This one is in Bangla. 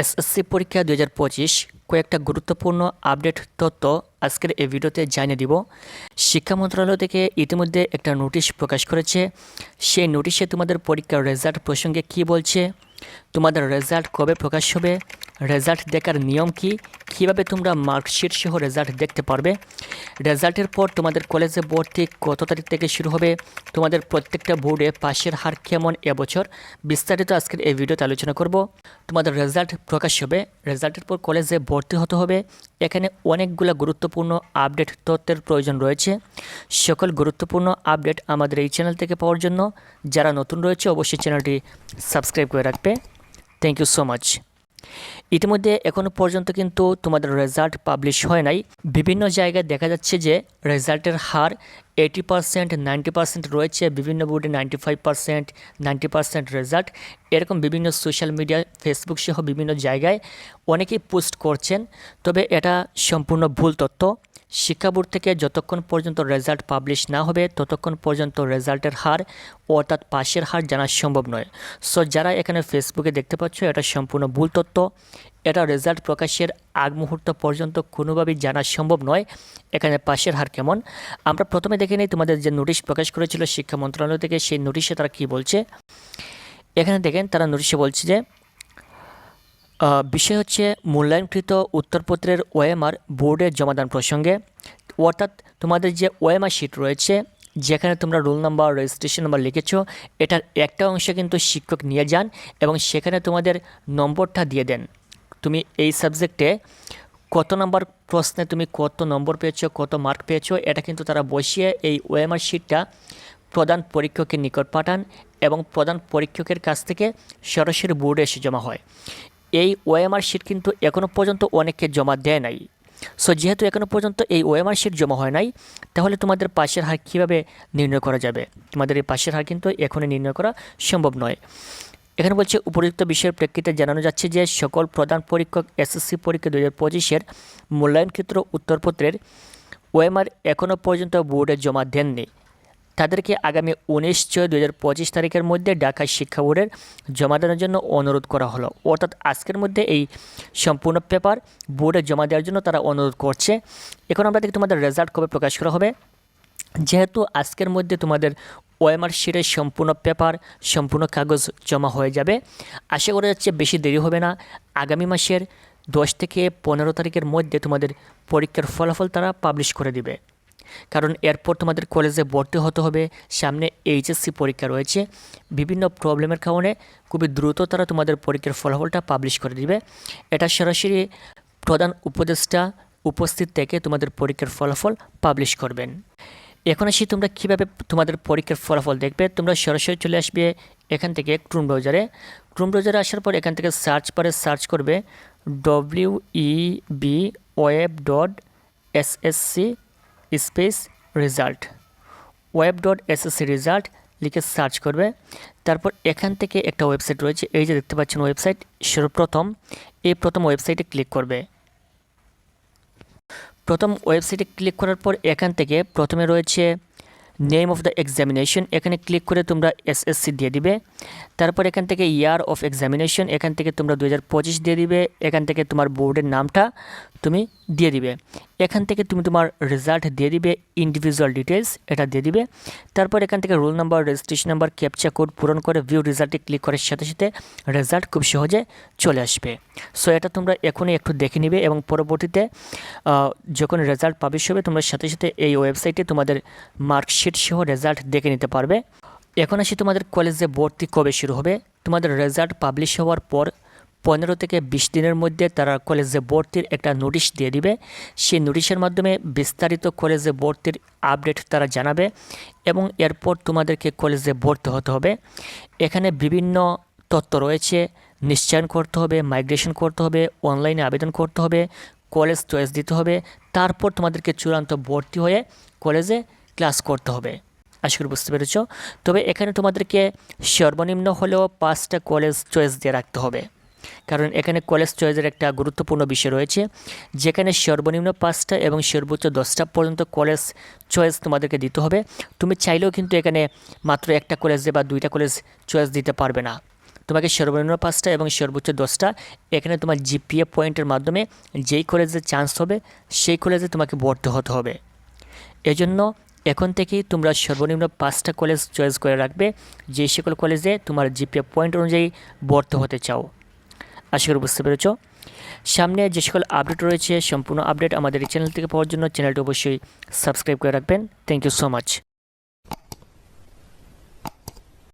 এসএসসি পরীক্ষা দু হাজার পঁচিশ কয়েকটা গুরুত্বপূর্ণ আপডেট তথ্য আজকের এই ভিডিওতে জানিয়ে দিব। শিক্ষা মন্ত্রণালয় থেকে ইতিমধ্যে একটা নোটিশ প্রকাশ করেছে। সেই নোটিশে তোমাদের পরীক্ষার রেজাল্ট প্রসঙ্গে কি বলছে? তোমাদের রেজাল্ট কবে প্রকাশ হবে? রেজাল্ট দেখার নিয়ম কি? কীভাবে তোমরা মার্কশিট সহ রেজাল্ট দেখতে পারবে? রেজাল্টের পর তোমাদের কলেজে ভর্তি কত তারিখ থেকে শুরু হবে? তোমাদের প্রত্যেকটা বোর্ডে পাশের হার কেমন এবছর? বিস্তারিত আজকের এই ভিডিওতে আলোচনা করব। তোমাদের রেজাল্ট প্রকাশ হবে। রেজাল্টের পর কলেজে ভর্তি হতে হবে। এখানে অনেকগুলো গুরুত্বপূর্ণ আপডেট তথ্যের প্রয়োজন রয়েছে। সকল গুরুত্বপূর্ণ আপডেট আমাদের এই চ্যানেল থেকে পাওয়ার জন্য। যারা নতুন রয়েছে, অবশ্যই চ্যানেলটি সাবস্ক্রাইব করে রাখবে। থ্যাংক ইউ সো মাচ ইতিমধ্যে এখনও পর্যন্ত কিন্তু তোমাদের রেজাল্ট পাবলিশ হয় নাই। বিভিন্ন জায়গায় দেখা যাচ্ছে যে রেজাল্টের হার এইটি পার্সেন্ট নাইনটি পার্সেন্ট রয়েছে, বিভিন্ন বোর্ডে ninety five percent ninety percent result এরকম বিভিন্ন সোশ্যাল মিডিয়া ফেসবুক সহ বিভিন্ন জায়গায় অনেকেই পোস্ট করছেন। তবে এটা সম্পূর্ণ ভুল তথ্য। শিক্ষা বোর্ড থেকে যতক্ষণ পর্যন্ত রেজাল্ট পাবলিশ না হবে, ততক্ষণ পর্যন্ত রেজাল্টের হার অর্থাৎ পাশের হার জানা সম্ভব নয়। সো যারা এখানে ফেসবুকে দেখতে পাচ্ছ, এটা সম্পূর্ণ ভুল তথ্য। এটা রেজাল্ট প্রকাশের আগ মুহূর্ত পর্যন্ত কোনোভাবেই জানা সম্ভব নয়, এখানে পাশের হার কেমন। আমরা প্রথমে দেখে নিই তোমাদের যে নোটিশ প্রকাশ করেছিল শিক্ষা মন্ত্রণালয় থেকে, সেই নোটিশে তারা কি বলছে? এখানে দেখেন, তারা নোটিশে বলছে যে বিষয় হচ্ছে মূল্যায়নকৃত উত্তরপত্রের ওএমআর বোর্ডে জমাদান প্রসঙ্গে। অর্থাৎ তোমাদের যে ওএমআর শিট রয়েছে, যেখানে তোমরা রোল নাম্বার রেজিস্ট্রেশন নাম্বার লিখেছো, এটার একটা অংশ কিন্তু শিক্ষক নিয়ে যান এবং সেখানে তোমাদের নম্বরটা দিয়ে দেন। তুমি এই সাবজেক্টে কত নম্বর প্রশ্নে তুমি কত নম্বর পেয়েছ, কত মার্ক পেয়েছ, এটা কিন্তু তারা বসিয়ে এই ওএমআর শিটটা প্রধান পরীক্ষকের নিকট পাঠান এবং প্রধান পরীক্ষকের কাছ থেকে সরাসরি বোর্ডে এসে জমা হয়। এই ওএমআর শিট কিন্তু এখনও পর্যন্ত অনেককে জমা দেয় নাই। সো যেহেতু এখনও পর্যন্ত এই ওএমআর শিট জমা হয় নাই, তাহলে তোমাদের পাশের হার কীভাবে নির্ণয় করা যাবে? তোমাদের এই পাশের হার কিন্তু এখনই নির্ণয় করা সম্ভব নয়। এখানে বলছে উপযুক্ত বিষয়ের প্রেক্ষিতে জানানো যাচ্ছে যে সকল প্রধান পরীক্ষক এসএসসি পরীক্ষা দু হাজার পঁচিশের মূল্যায়নক্ষেত্র উত্তরপত্রের ওএমআর এখনও পর্যন্ত বোর্ডে জমা দেননি। তাদেরকে আগামী উনিশ ছয় দু হাজার পঁচিশ তারিখের মধ্যে ঢাকা শিক্ষা বোর্ডের জমা দেওয়ার জন্য অনুরোধ করা হলো। অর্থাৎ আজকের মধ্যে এই সম্পূর্ণ পেপার বোর্ডে জমা দেওয়ার জন্য তারা অনুরোধ করছে। এখন আমরা দেখি তোমাদের রেজাল্ট কবে প্রকাশ করা হবে। যেহেতু আজকের মধ্যে তোমাদের ওএমআর শিটের সম্পূর্ণ পেপার, সম্পূর্ণ কাগজ জমা হয়ে যাবে, আশা করা যাচ্ছে বেশি দেরি হবে না। আগামী মাসের দশ থেকে পনেরো তারিখের মধ্যে তোমাদের পরীক্ষার ফলাফল তারা পাবলিশ করে দিবে। কারণ এরপর তোমাদের কলেজে ভর্তি হতে হবে, সামনে এইচএসসি পরীক্ষা রয়েছে। বিভিন্ন প্রবলেমের কারণে খুবই দ্রুত তারা তোমাদের পরীক্ষার ফলাফলটা পাবলিশ করে দিবে। এটা সরাসরি প্রধান উপদেষ্টা উপস্থিত থেকে তোমাদের পরীক্ষার ফলাফল পাবলিশ করবেন। এখন আসি তোমরা কীভাবে তোমাদের পরীক্ষার ফলাফল দেখবে, তোমরা সরাসরি চলে আসবে এখান থেকে ক্রুম ব্রাউজারে ক্রুম ব্রাউজারে আসার পর এখান থেকে সার্চ পারে সার্চ করবে W E B web dot S S C space result web dot SSC result লিখে সার্চ করবে। তারপর এখান থেকে একটা ওয়েবসাইট রয়েছে। এই যে দেখতে পাচ্ছেন ওয়েবসাইট সর্বপ্রথম এই প্রথম ওয়েবসাইটে ক্লিক করবে। প্রথম ওয়েবসাইটে ক্লিক করার পর এখান থেকে প্রথমে রয়েছে নেম অফ দ্য এক্সামিনেশন এখানে ক্লিক করে তোমরা এসএসসি দিয়ে দিবে। তারপর এখান থেকে ইয়ার অফ এক্সামিনেশন এখান থেকে তোমরা দু হাজার পঁচিশ দিয়ে দিবে। এখান থেকে তোমার বোর্ডের নামটা তুমি দিয়ে দিবে। এখান থেকে তুমি তোমার রেজাল্ট দিয়ে দিবে ইন্ডিভিজুয়াল ডিটেলস এটা দিয়ে দিবে। তারপর এখান থেকে roll number registration number captcha code পূরণ করে ভিউ রেজাল্টে ক্লিক করার সাথে সাথে রেজাল্ট খুব সহজে চলে আসবে। সো এটা তোমরা এখনই একটু দেখে নিবে এবং পরবর্তীতে যখন রেজাল্ট পাবলিশ হবে, তোমরা সাথে সাথে এই ওয়েবসাইটে তোমাদের মার্কশিট সহ রেজাল্ট দেখে নিতে পারবে। এখন আসি তোমাদের কলেজে ভর্তি কবে শুরু হবে। তোমাদের রেজাল্ট পাবলিশ হওয়ার পর পনেরো থেকে বিশ দিনের মধ্যে তারা কলেজে ভর্তির একটা নোটিশ দিয়ে দিবে। সেই নোটিশের মাধ্যমে বিস্তারিত কলেজে ভর্তির আপডেট তারা জানাবে এবং এরপর তোমাদেরকে কলেজে ভর্তি হতে হবে। এখানে বিভিন্ন তথ্য রয়েছে। নিশ্চয়ন করতে হবে মাইগ্রেশন করতে হবে অনলাইনে আবেদন করতে হবে কলেজ চয়েস দিতে হবে। তারপর তোমাদেরকে চূড়ান্ত ভর্তি হয়ে কলেজে ক্লাস করতে হবে। আশা করি বুঝতে পেরেছ। তবে এখানে তোমাদেরকে সর্বনিম্ন হলেও পাঁচটা কলেজ চয়েস দিয়ে রাখতে হবে। কারণ এখানে কলেজ চয়েসের একটা গুরুত্বপূর্ণ বিষয় রয়েছে। যেখানে সর্বনিম্ন পাঁচটা এবং সর্বোচ্চ দশটা পর্যন্ত কলেজ চয়েস তোমাদেরকে দিতে হবে। তুমি চাইলেও কিন্তু এখানে মাত্র একটা কলেজে বা দুইটা কলেজ চয়েস দিতে পারবে না। তোমাকে সর্বনিম্ন পাঁচটা এবং সর্বোচ্চ দশটা এখানে তোমার জিপিএ পয়েন্টের মাধ্যমে যেই কলেজে চান্স হবে, সেই কলেজে তোমাকে ভর্তি হতে হবে। এজন্য এখন থেকে তোমরা সর্বনিম্ন পাঁচটা কলেজ চয়েস করে রাখবে। যে সকল কলেজে তোমার জিপিএ পয়েন্ট অনুযায়ী ভর্তি হতে চাও। আশা করি বুঝতে পেরেছ? সামনে যে সকল আপডেট রয়েছে, সম্পূর্ণ আপডেট আমাদের এই চ্যানেল থেকে পাওয়ার জন্য চ্যানেলটি অবশ্যই সাবস্ক্রাইব করে রাখবেন। Thank you so much